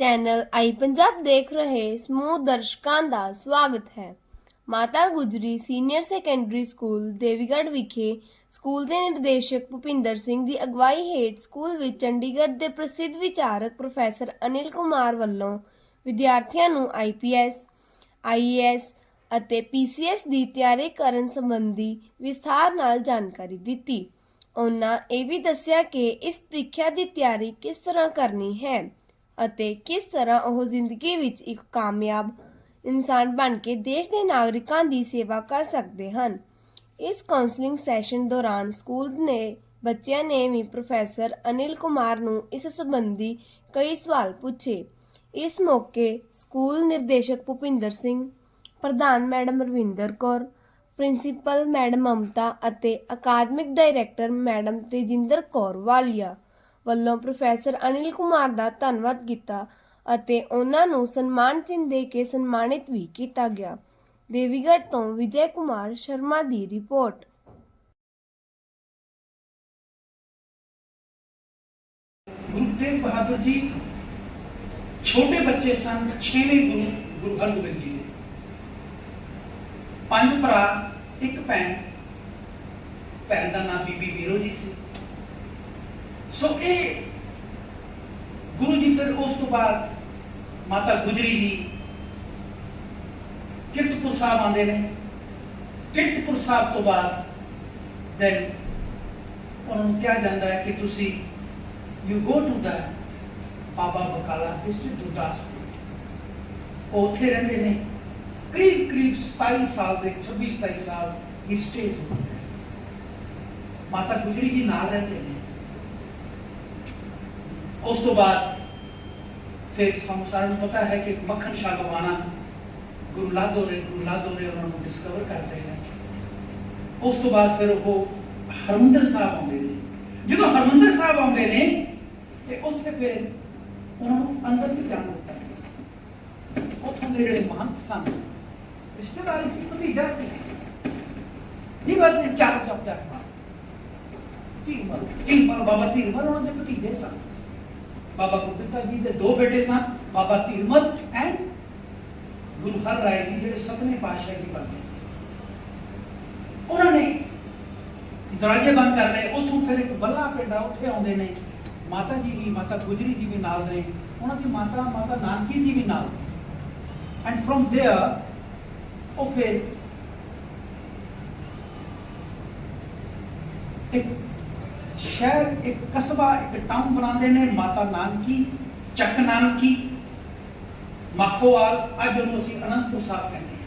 Channel ਆਈ ਪੰਜਾਬ ਦੇਖ ਰਹੇ ਸਮੂਹ ਦਰਸ਼ਕਾਂ ਦਾ ਸਵਾਗਤ ਹੈ। Mata Gujri senior secondary school, Devigarh ਵਿਖੇ ਸਕੂਲ ਦੇ ਨਿਰਦੇਸ਼ਕ ਭੁਪਿੰਦਰ ਸਿੰਘ ਦੀ ਅਗਵਾਈ ਹੇਠ ਸਕੂਲ ਵਿੱਚ ਚੰਡੀਗੜ੍ਹ ਦੇ ਪ੍ਰਸਿੱਧ ਵਿਚਾਰਕ ਪ੍ਰੋਫੈਸਰ ਅਨਿਲ ਕੁਮਾਰ ਵੱਲੋਂ ਵਿਦਿਆਰਥੀਆਂ ਨੂੰ ਆਈਪੀਐਸ ਆਈਏਐਸ ਅਤੇ ਪੀਸੀਐਸ ਦੀ ਤਿਆਰੀ ਕਰਨ ਸੰਬੰਧੀ ਵਿਸਥਾਰ ਨਾਲ ਜਾਣਕਾਰੀ ਦਿੱਤੀ। ਉਹਨਾਂ ਇਹ ਵੀ ਦੱਸਿਆ ਕਿ ਇਸ ਪ੍ਰੀਖਿਆ ਦੀ ਤਿਆਰੀ ਕਿਸ ਤਰ੍ਹਾਂ ਕਰਨੀ ਹੈ। ਅਤੇ ਕਿਸ ਤਰ੍ਹਾਂ ਉਹ ਜ਼ਿੰਦਗੀ ਵਿੱਚ ਇੱਕ ਕਾਮਯਾਬ ਇਨਸਾਨ ਬਣ ਕੇ ਦੇਸ਼ ਦੇ ਨਾਗਰਿਕਾਂ ਦੀ ਸੇਵਾ ਕਰ ਸਕਦੇ ਹਨ? ਇਸ ਕਾਉਂਸਲਿੰਗ ਸੈਸ਼ਨ ਦੌਰਾਨ ਸਕੂਲ ਨੇ ਬੱਚਿਆਂ ਨੇ ਵੀ ਪ੍ਰੋਫੈਸਰ ਅਨਿਲ ਕੁਮਾਰ ਨੂੰ ਇਸ ਸੰਬੰਧੀ ਕਈ ਸਵਾਲ ਪੁੱਛੇ। ਇਸ ਮੌਕੇ ਸਕੂਲ ਨਿਰਦੇਸ਼ਕ ਭੁਪਿੰਦਰ ਸਿੰਘ, ਪ੍ਰਧਾਨ madam Ravinder Kaur, principal madam Mamta ਅਤੇ ਅਕਾਦਮਿਕ ਡਾਇਰੈਕਟਰ ਮੈਡਮ ਤੇਜਿੰਦਰ ਕੌਰ ਵਾਲੀਆ ਵੱਲੋਂ ਪ੍ਰੋਫੈਸਰ ਅਨਿਲ ਕੁਮਾਰ ਦਾ ਧੰਨਵਾਦ ਕੀਤਾ ਅਤੇ ਉਹਨਾਂ ਨੂੰ ਸਨਮਾਨ ਚਿੰਨ੍ਹ ਦੇ ਕੇ ਸਨਮਾਨਿਤ ਵੀ ਕੀਤਾ ਗਿਆ। ਦੇਵੀਗੜ੍ਹ ਤੋਂ ਵਿਜੇ ਕੁਮਾਰ ਸ਼ਰਮਾ ਦੀ ਰਿਪੋਰਟ। ਗੁਰੂ ਤੇਗ ਬਹਾਦਰ ਜੀ, ਛੋਟੇ ਬੱਚੇ ਸਨ, ਛੇਵੇਂ ਗੁਰੂ ਗੁਰੂ ਹਰਗੋਬਿੰਦ ਜੀ ਦੇ। ਪੰਜ ਭਰਾ, ਇੱਕ ਭੈਣ ਭੈਣ ਦਾ ਨਾਮ ਬੀਬੀ ਵੀਰੋ ਜੀ ਸੀ। ਸੋ ਇਹ ਗੁਰੂ ਜੀ ਫਿਰ ਉਸ ਤੋਂ ਬਾਅਦ ਮਾਤਾ ਗੁਜਰੀ ਜੀ ਕਿਰਤਪੁਰ ਸਾਹਿਬ ਆਉਂਦੇ ਨੇ। ਕਿਰਤਪੁਰ ਸਾਹਿਬ ਤੋਂ ਬਾਅਦ ਦੈਨ ਉਹਨਾਂ ਨੂੰ ਕਿਹਾ ਜਾਂਦਾ ਹੈ ਕਿ ਤੁਸੀਂ you go to the Baba Bakala district Gurdaspur. ਉਹ ਉੱਥੇ ਰਹਿੰਦੇ ਨੇ। ਕਰੀਬ ਕਰੀਬ 27 ਸਾਲ ਦੇ 26 27 ਸਾਲ ਹਿਸਟਰੀ ਮਾਤਾ ਗੁਜਰੀ ਜੀ ਨਾਲ ਰਹਿੰਦੇ ਨੇ। ਉਸ ਤੋਂ ਬਾਅਦ ਫਿਰ ਸਾਨੂੰ ਸਾਰਿਆਂ ਨੂੰ ਪਤਾ ਹੈ ਕਿ ਮੱਖਣ ਸ਼ਾਹ ਗਵਾਣਾ ਗੁਰੂ ਲਾਧੋ ਨੇ ਗੁਰੂ ਲਾਦੋ ਨੇ ਉਹਨਾਂ ਨੂੰ ਡਿਸਕਵਰ ਕਰਦੇ ਨੇ। ਉਸ ਤੋਂ ਬਾਅਦ ਫਿਰ ਉਹ ਹਰਮੰਦਰ ਸਾਹਿਬ ਆਉਂਦੇ ਨੇ। ਜਦੋਂ ਹਰਮੰਦਰ ਸਾਹਿਬ ਆਉਂਦੇ ਨੇ, ਤੇ ਉੱਥੇ ਫਿਰ ਉਹਨਾਂ ਨੂੰ ਅੰਦਰ ਵੀ ਜਾਣ ਦਿੱਤਾ ਉੱਥੋਂ ਦੇ ਜਿਹੜੇ ਮਹੰਤ ਸਨ, ਰਿਸ਼ਤੇਦਾਰੀ ਸੀ, ਭਤੀਜਾ ਸੀ ਹੀ was in charge of that man Dhirmal Dhirmal Baba Dhirmal, ਉਹਨਾਂ ਦੇ ਭਤੀਜੇ ਸਨ। ਬਾਬਾ ਗੁਰਦਿੱਤਾ ਜੀ ਦੇ ਦੋ ਬੇਟੇ ਸਨ ਬਾਬਾ ਧੀਰਮਲ ਐਂਡ ਗੁਰੂ ਹਰ ਰਾਏ ਜੀ ਜਿਹੜੇ ਸਤਵੇਂ ਪਾਤਸ਼ਾਹ ਜੀ ਬਣੇ ਉਹਨਾਂ ਨੇ ਦਰਵਾਜ਼ੇ ਬੰਦ ਕਰ ਲਏ ਉੱਥੋਂ ਫਿਰ ਇੱਕ ਬੱਲਾ ਪਿੰਡ ਆ ਉੱਥੇ ਆਉਂਦੇ ਨੇ ਮਾਤਾ ਜੀ ਵੀ ਮਾਤਾ ਗੁਜਰੀ ਜੀ ਵੀ ਨਾਲ ਨੇ ਉਹਨਾਂ ਦੀ ਮਾਤਾ ਮਾਤਾ ਨਾਨਕੀ ਜੀ ਵੀ ਨਾਲ ਐਂਡ ਫਰਮ देयर ਉਹ ਫਿਰ ਇੱਕ ਸ਼ਹਿਰ ਇੱਕ ਕਸਬਾ, ਇੱਕ ਟਾਊਨ ਬਣਾਉਂਦੇ ਨੇ, ਮਾਤਾ ਨਾਨਕੀ, ਚੱਕ ਨਾਨਕੀ, ਮਾਖੋਵਾਲ, ਅੱਜ ਉਹਨੂੰ ਅਸੀਂ ਅਨੰਦਪੁਰ ਸਾਹਿਬ ਕਹਿੰਦੇ